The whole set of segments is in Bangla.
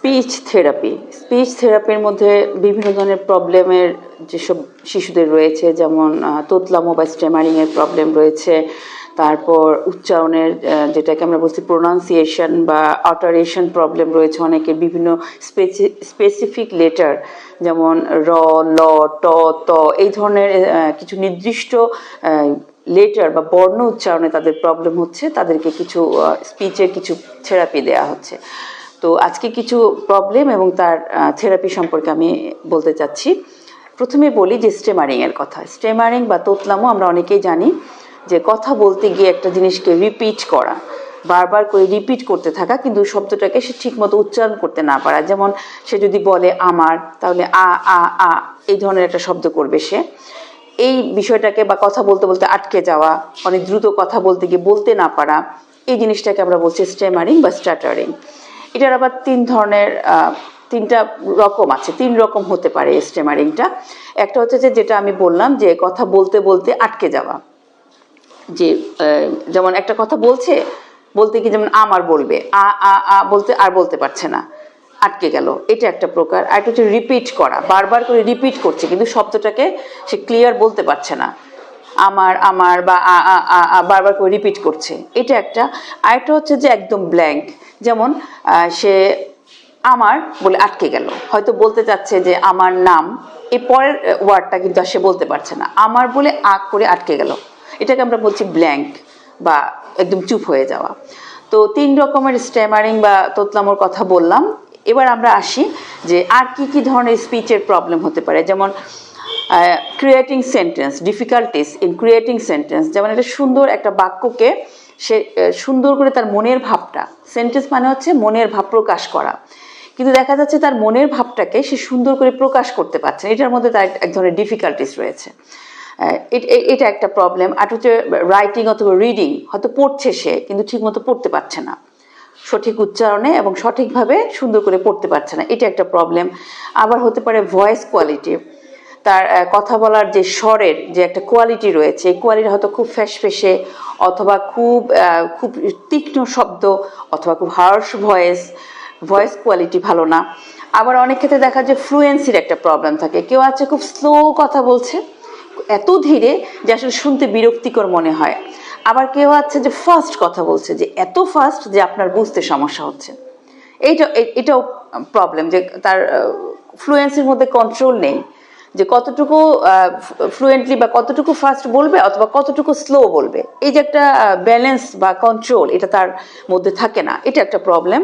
স্পিচ থেরাপি স্পিচ থেরাপির মধ্যে বিভিন্ন ধরনের প্রবলেমের যেসব শিশুদের রয়েছে, যেমন তোতলামো বা স্টেমারিংয়ের প্রবলেম রয়েছে, তারপর উচ্চারণের যেটাকে আমরা বলছি প্রোনাউন্সিয়েশন বা অটারেশন প্রবলেম রয়েছে অনেকের, বিভিন্ন স্পেসি স্পেসিফিক লেটার যেমন, র, ল, ট, ত, এই ধরনের কিছু নির্দিষ্ট লেটার বা বর্ণ উচ্চারণে তাদের প্রবলেম হচ্ছে, তাদেরকে কিছু স্পিচের কিছু থেরাপি দেওয়া হচ্ছে। তো আজকে কিছু প্রবলেম এবং তার থেরাপি সম্পর্কে আমি বলতে চাচ্ছি। প্রথমে বলি যে স্টেমারিংয়ের কথা। স্টেমারিং বা তোতলামো আমরা অনেকেই জানি যে কথা বলতে গিয়ে একটা জিনিসকে রিপিট করা, বারবার করে রিপিট করতে থাকা, কিন্তু শব্দটাকে সে ঠিকমতো উচ্চারণ করতে না পারা। যেমন সে যদি বলে আমার, তাহলে আ আ আ, এই ধরনের একটা শব্দ করবে সে। এই বিষয়টাকে বা কথা বলতে বলতে আটকে যাওয়া, অনেক দ্রুত কথা বলতে গিয়ে বলতে না পারা, এই জিনিসটাকে আমরা বলছি স্টেমারিং বা স্টাটারিং এটার আবার তিন ধরনের তিনটা রকম আছে, তিন রকম হতে পারে স্টেমারিংটা। একটা হচ্ছে যে, যেটা আমি বললাম যে, কথা বলতে বলতে আটকে যাওয়া। যে যেমন একটা কথা বলছে, বলতে কি যেমন আমার বলবে, আ আ আ বলতে আর বলতে পারছে না, আটকে গেল, এটা একটা প্রকার। আর একটা হচ্ছে রিপিট করা, বারবার করে রিপিট করছে, কিন্তু শব্দটাকে সে ক্লিয়ার বলতে পারছে না। আমার আমার বা বারবার করে রিপিট করছে। এটা একটা। আরেকটা হচ্ছে যে একদম ব্ল্যাঙ্ক যেমন সে আমার বলে আটকে গেল। হয়তো বলতে চাচ্ছে যে আমার নাম এই পরের ওয়ার্ডটা কিন্তু আর সে বলতে পারছে না। আমার বলে আগ করে আটকে গেল। এটাকে আমরা বলছি ব্ল্যাঙ্ক বা একদম চুপ হয়ে যাওয়া। তো তিন রকমের স্ট্যামারিং বা তোতলামোর কথা বললাম। এবার আমরা আসি যে আর কি কি ধরনের স্পিচের প্রবলেম হতে পারে? যেমন creating sentence difficulties in creating sentence যেমন একটা সুন্দর একটা বাক্যকে সে সুন্দর করে তার মনের ভাবটা। সেন্টেন্স মানে হচ্ছে মনের ভাব প্রকাশ করা। কিন্তু দেখা যাচ্ছে তার মনের ভাবটাকে সে সুন্দর করে প্রকাশ করতে পারছে। এটার মধ্যে তার এক- ধরনের ডিফিকাল্টিস রয়েছে। এটা একটা প্রবলেম আর হচ্ছে রাইটিং অথবা রিডিং হয়তো পড়ছে সে, কিন্তু ঠিকমতো পড়তে পারছে না। সঠিক উচ্চারণে এবং সঠিকভাবে সুন্দর করে পড়তে পারছে না। এটা একটা প্রবলেম আবার হতে পারে ভয়েস কোয়ালিটি তার কথা বলার যে স্বরের যে একটা কোয়ালিটি রয়েছে, এই কোয়ালিটি হয়তো খুব ফ্যাসফেসে অথবা খুব খুব তীক্ষ্ণ শব্দ অথবা খুব হার্শ ভয়েস ভয়েস কোয়ালিটি ভালো না। আবার অনেক ক্ষেত্রে দেখা যায় ফ্লুয়েন্সির একটা প্রবলেম থাকে। কেউ আছে খুব স্লো কথা বলছে, এত ধীরে যে আসলে শুনতে বিরক্তিকর মনে হয়। আবার কেউ আছে যে ফাস্ট কথা বলছে, যে এত ফাস্ট যে আপনার বুঝতে সমস্যা হচ্ছে। এইটা এটাও প্রবলেম যে তার ফ্লুয়েন্সির মধ্যে কন্ট্রোল নেই। যে কতটুকু ফ্লুয়েন্টলি বা কতটুকু ফাস্ট বলবে অথবা কতটুকু স্লো বলবে। এই যে একটা ব্যালেন্স বা কন্ট্রোল এটা তার মধ্যে থাকে না। এটা একটা প্রবলেম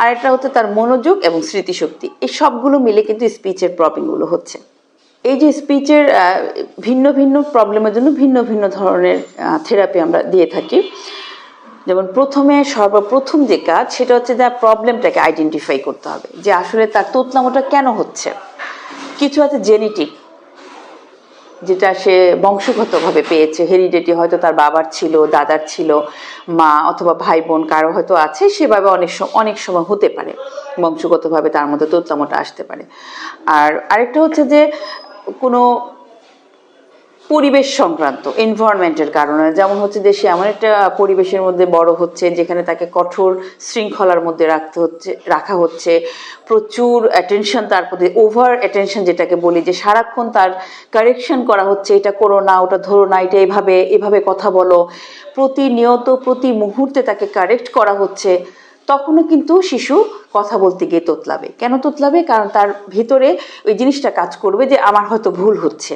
আর এটা হচ্ছে তার মনোযোগ এবং স্মৃতিশক্তি। এই সবগুলো মিলে কিন্তু স্পিচের প্রবলেমগুলো হচ্ছে। এই যে স্পিচের ভিন্ন ভিন্ন প্রবলেমের জন্য ভিন্ন ভিন্ন ধরনের থেরাপি আমরা দিয়ে থাকি। যেমন প্রথমে সর্বপ্রথম যে কাজ, সেটা হচ্ছে যে প্রবলেমটাকে আইডেন্টিফাই করতে হবে। যে আসলে তার তোতলামোটা কেন হচ্ছে? কিছু আছে জেনেটিক যেটা সে বংশগতভাবে পেয়েছে। হেরিডেটি হয়তো তার বাবার ছিল, দাদার ছিল, মা অথবা ভাই বোন কারও হয়তো আছে, সেভাবে অনেক অনেক সময় হতে পারে। বংশগতভাবে তার মধ্যে তোতলামোটা আসতে পারে। আর আরেকটা হচ্ছে যে কোনো পরিবেশ সংক্রান্ত এনভায়রনমেন্টের কারণে। যেমন হচ্ছে দেশে এমন একটা পরিবেশের মধ্যে বড় হচ্ছে, যেখানে তাকে কঠোর শৃঙ্খলার মধ্যে রাখতে হচ্ছে, রাখা হচ্ছে। প্রচুর অ্যাটেনশন তার প্রতি ওভার অ্যাটেনশন যেটাকে বলি, যে সারাক্ষণ তার কারেকশন করা হচ্ছে, এটা করো না, ওটা ধরো না, এটা এভাবে এভাবে কথা বলো। প্রতিনিয়ত, প্রতি মুহূর্তে তাকে কারেক্ট করা হচ্ছে, তখনও কিন্তু শিশু কথা বলতে গিয়ে তোতলাবে। কেন তোতলাবে? কারণ তার ভিতরে ওই জিনিসটা কাজ করবে যে আমার হয়তো ভুল হচ্ছে।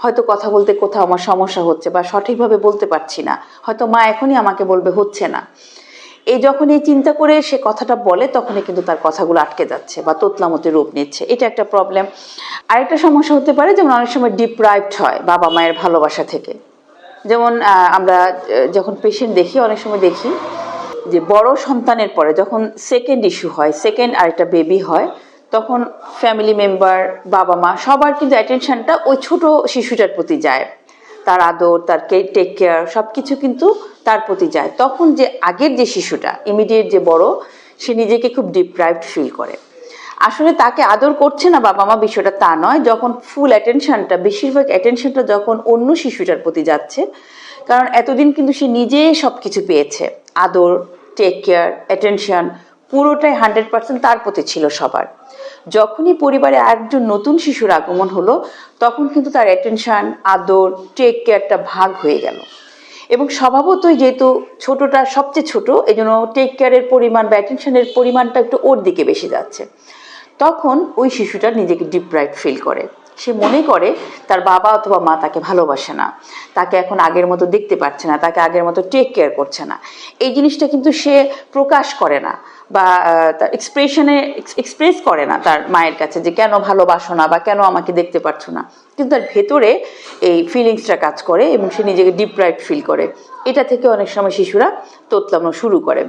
হয়তো কথা বলতে কোথাও আমার সমস্যা হচ্ছে বা সঠিকভাবে বলতে পারছি না। হয়তো মা এখনই আমাকে বলবে হচ্ছে না। এই যখন এই চিন্তা করে সে কথাটা বলে, তখনই কিন্তু তার কথাগুলো আটকে যাচ্ছে বা তোতলামতে রূপ নিচ্ছে। এটা একটা প্রবলেম আরেকটা সমস্যা হতে পারে, যেমন অনেক সময় ডিপ্রাইভড হয় বাবা মায়ের ভালোবাসা থেকে। যেমন আমরা যখন পেশেন্ট দেখি, অনেক সময় দেখি যে বড় সন্তানের পরে যখন সেকেন্ড ইস্যু হয় সেকেন্ড আরেকটা বেবি হয় তখন ফ্যামিলি মেম্বার বাবা মা, সবার কিন্তু অ্যাটেনশনটা ওই ছোট শিশুটার প্রতি যায়। তার আদর, তার টেক কেয়ার সব কিছু কিন্তু তার প্রতি যায়। তখন যে আগের যে শিশুটা ইমিডিয়েট যে বড়, সে নিজেকে খুব ডিপ্রাইভড ফিল করে। আসলে তাকে আদর করছে না বাবা মা, বিষয়টা তা নয়। যখন ফুল অ্যাটেনশনটা বেশিরভাগ অ্যাটেনশনটা যখন অন্য শিশুটার প্রতি যাচ্ছে, কারণ এতদিন কিন্তু সে নিজে সব কিছু পেয়েছে। আদর টেক কেয়ার অ্যাটেনশন পুরোটাই হান্ড্রেড পার্সেন্ট তার প্রতি ছিল সবার। যখনই পরিবারে একজন নতুন শিশুর আগমন হলো, তখন কিন্তু তার অ্যাটেনশান আদর টেক কেয়ারটা ভাগ হয়ে গেল। এবং স্বভাবতই যেহেতু ছোটটা সবচেয়ে ছোট এই জন্য টেক কেয়ারের পরিমাণ বা অ্যাটেনশানের পরিমাণটা একটু ওর দিকে বেশি যাচ্ছে। তখন ওই শিশুটা নিজেকে ডিপ্রাইভ ফিল করে। সে মনে করে তার বাবা অথবা মা তাকে ভালোবাসে না। তাকে এখন আগের মতো দেখতে পাচ্ছে না, তাকে আগের মতো টেক কেয়ার করছে না। এই জিনিসটা কিন্তু সে প্রকাশ করে না বা তার এক্সপ্রেশনে এক্সপ্রেস করে না তার মায়ের কাছে যে কেন ভালোবাসো না বা কেন আমাকে দেখতে পারছ না। কিন্তু তার ভেতরে এই ফিলিংসটা কাজ করে এবং সে নিজেকে ডিপ্রাইভ ফিল করে। এটা থেকে অনেক সময় শিশুরা তোতলানো শুরু করে।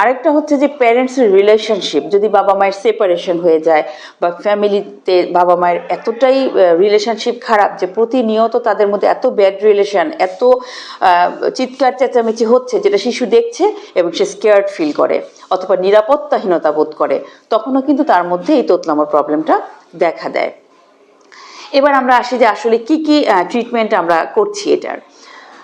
আরেকটা হচ্ছে যে প্যারেন্টসের রিলেশনশিপ যদি বাবা মায়ের সেপারেশন হয়ে যায় বা ফ্যামিলিতে বাবা মায়ের এতটাই রিলেশনশিপ খারাপ যে প্রতিনিয়ত তাদের মধ্যে এত ব্যাড রিলেশন এত চিৎকার চেঁচামেচি হচ্ছে যেটা শিশু দেখছে এবং সে স্কেয়ার্ড ফিল করে অথবা নিরাপত্তাহীনতা বোধ করে, তখনও কিন্তু তার মধ্যে এই তোতলামোর প্রবলেমটা দেখা দেয়। এবার আমরা আসি যে আসলে কি কি ট্রিটমেন্ট আমরা করছি এটার।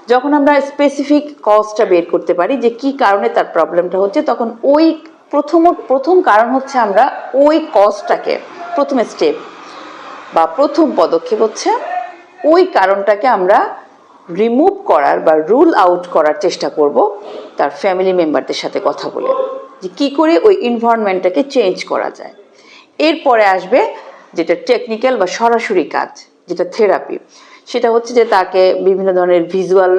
যখন আমরা স্পেসিফিক কজটা বের করতে পারি যে কি কারণে তার প্রবলেমটা হচ্ছে, তখন ওই প্রথম প্রথম কারণ হচ্ছে আমরা ওই কজটাকে প্রথম স্টেপ বা প্রথম পদক্ষেপ হচ্ছে ওই কারণটাকে আমরা রিমুভ করার বা রুল আউট করার চেষ্টা করব তার ফ্যামিলি মেম্বারদের সাথে কথা বলে, যে কী করে ওই এনভায়রনমেন্টটাকে চেঞ্জ করা যায়। এরপরে আসবে যেটা টেকনিক্যাল বা সরাসরি কাজ, যেটা থেরাপি সেটা হচ্ছে যে তাকে বিভিন্ন ধরনের ভিজুয়াল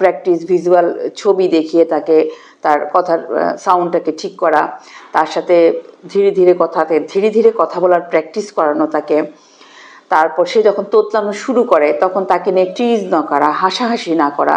প্র্যাকটিস ভিজুয়াল ছবি দেখিয়ে তাকে তার কথার সাউন্ডটাকে ঠিক করা, তার সাথে ধীরে ধীরে কথাতে ধীরে ধীরে কথা বলার প্র্যাকটিস করানো তাকে। তারপর সে যখন তোতলানো শুরু করে, তখন তাকে নিয়ে টিজ না করা, হাসাহাসি না করা।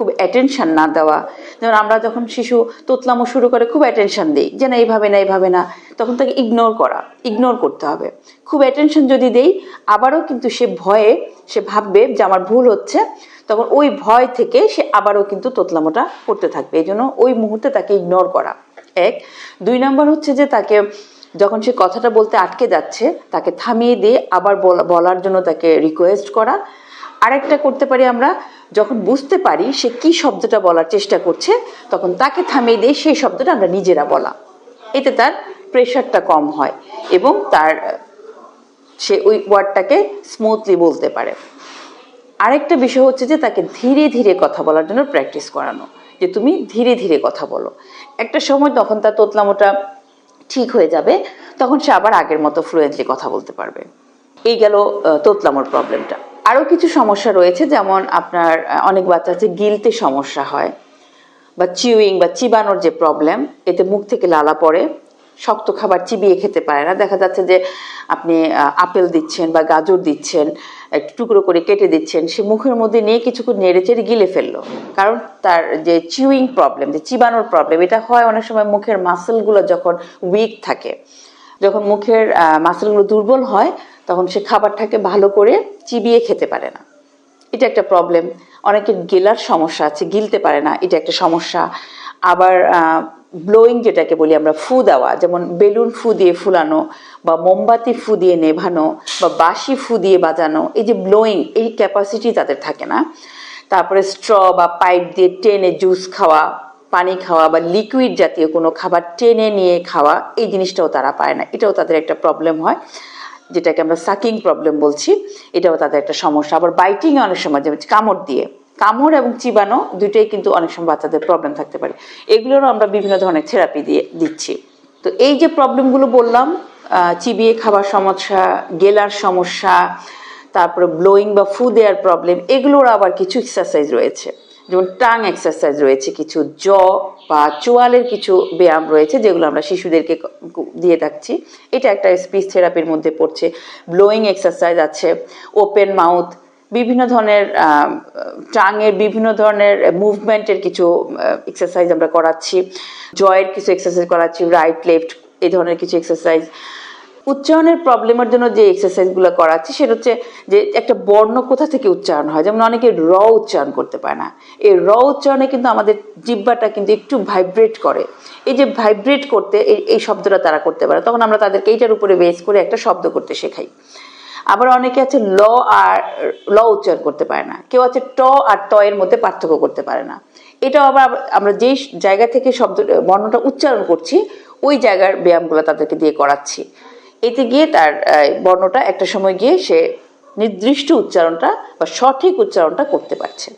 খুব অ্যাটেনশন না দেওয়া। যেমন আমরা যখন শিশু তোতলামো শুরু করে খুব অ্যাটেনশন দিই, যে না, এইভাবে না এইভাবে না, তখন তাকে ইগনোর করা ইগনোর করতে হবে। খুব অ্যাটেনশন যদি দেই, আবারও কিন্তু সে ভয়ে সে ভাববে যে আমার ভুল হচ্ছে, তখন ওই ভয় থেকে সে আবারও কিন্তু তোতলামোটা করতে থাকবে। এই জন্য ওই মুহূর্তে তাকে ইগনোর করা। এক। দুই নম্বর হচ্ছে যে তাকে যখন সে কথাটা বলতে আটকে যাচ্ছে, তাকে থামিয়ে দিয়ে আবার বলা- বলার জন্য তাকে রিকোয়েস্ট করা। আরেকটা করতে পারি আমরা যখন বুঝতে পারি সে কি শব্দটা বলার চেষ্টা করছে, তখন তাকে থামিয়ে দিয়ে সেই শব্দটা আমরা নিজেরা বলা। এতে তার প্রেশারটা কম হয় এবং তার, সে ওই ওয়ার্ডটাকে স্মুথলি বলতে পারে। আরেকটা বিষয় হচ্ছে যে তাকে ধীরে ধীরে কথা বলার জন্য প্র্যাকটিস করানো, যে তুমি ধীরে ধীরে কথা বলো। একটা সময় তখন তার তোতলামোটা ঠিক হয়ে যাবে, তখন সে আবার আগের মতো ফ্লুয়েন্টলি কথা বলতে পারবে। এই গেল তোতলামোর প্রবলেমটা আরও কিছু সমস্যা রয়েছে, যেমন আপনার অনেক বাচ্চা আছে গিলতে সমস্যা হয় বা চিউইং বা চিবানোর যে প্রবলেম এতে মুখ থেকে লালা পড়ে, শক্ত খাবার চিবিয়ে খেতে পারে না। দেখা যাচ্ছে যে আপনি আপেল দিচ্ছেন বা গাজর দিচ্ছেন একটু টুকরো করে কেটে দিচ্ছেন, সে মুখের মধ্যে নিয়ে কিছুক্ষণ নেড়ে চেড়ে গিলে ফেলল। কারণ তার যে চিউইং প্রবলেম যে চিবানোর প্রবলেম এটা হয় অনেক সময় মুখের মাসেলগুলো যখন উইক থাকে, যখন মুখের মাসেলগুলো দুর্বল হয় তখন সে খাবারটাকে ভালো করে চিবিয়ে খেতে পারে না। এটা একটা প্রবলেম অনেকের গেলার সমস্যা আছে, গিলতে পারে না, এটা একটা সমস্যা। আবার ব্লোয়িং যেটাকে বলি আমরা, ফু দেওয়া, যেমন বেলুন ফু দিয়ে ফুলানো বা মোমবাতি ফু দিয়ে নেভানো বা বাঁশি ফু দিয়ে বাজানো, এই যে ব্লোয়িং এই ক্যাপাসিটি তাদের থাকে না। তারপরে স্ট্র বা পাইপ দিয়ে টেনে জুস খাওয়া, পানি খাওয়া বা লিকুইড জাতীয় কোনো খাবার টেনে নিয়ে খাওয়া, এই জিনিসটাও তারা পায় না। এটাও তাদের একটা প্রবলেম হয়। যেটাকে আমরা সাকিং প্রবলেম বলছি, এটাও তাদের একটা সমস্যা। আবার বাইটিং অনেক সময় যেমন কামড় দিয়ে, কামড় এবং চিবানো দুটোই কিন্তু অনেক সময় বাচ্চাদের প্রবলেম থাকতে পারে। এগুলোরও আমরা বিভিন্ন ধরনের থেরাপি দিয়ে দিচ্ছি। তো এই যে প্রবলেমগুলো বললাম চিবিয়ে খাবার সমস্যা, গেলার সমস্যা, তারপরে ব্লোয়িং বা ফু দেওয়ার প্রবলেম এগুলোর আবার কিছু এক্সারসাইজ রয়েছে। যেমন টাং এক্সারসাইজ রয়েছে, কিছু জ বা চোয়ালের কিছু ব্যায়াম রয়েছে, যেগুলো আমরা শিশুদেরকে দিয়ে থাকছি। এটা একটা স্পিচ থেরাপির মধ্যে পড়ছে। ব্লোয়িং এক্সারসাইজ আছে ওপেন মাউথ বিভিন্ন ধরনের টাঙের বিভিন্ন ধরনের মুভমেন্টের কিছু এক্সারসাইজ আমরা করাচ্ছি। জয়ের কিছু এক্সারসাইজ করাচ্ছি রাইট লেফট এই ধরনের কিছু এক্সারসাইজ উচ্চারণের প্রবলেমের জন্য যে এক্সারসাইজগুলো করাচ্ছি, সেটা হচ্ছে যে একটা বর্ণ কোথা থেকে উচ্চারণ হয়। যেমন অনেকে র উচ্চারণ করতে পারে না। এই র উচ্চারণে কিন্তু আমাদের জিব্বাটা কিন্তু একটু ভাইব্রেট করে। এই যে ভাইব্রেট করতে এই শব্দটা তারা করতে পারে। তখন আমরা তাদেরকে এইটার উপরে বেস করে একটা শব্দ করতে শেখাই। আবার অনেকে আছে ল আর ল উচ্চারণ করতে পারে না। কেউ আছে ট আর ট এর মধ্যে পার্থক্য করতে পারে না। এটা আবার আমরা যেই জায়গা থেকে শব্দ, বর্ণটা উচ্চারণ করছি, ওই জায়গার ব্যায়ামগুলো তাদেরকে দিয়ে করাচ্ছি। এতে গিয়ে তার বর্ণটা একটা সময় গিয়ে সে নির্দিষ্ট উচ্চারণটা বা সঠিক উচ্চারণটা করতে পারছে।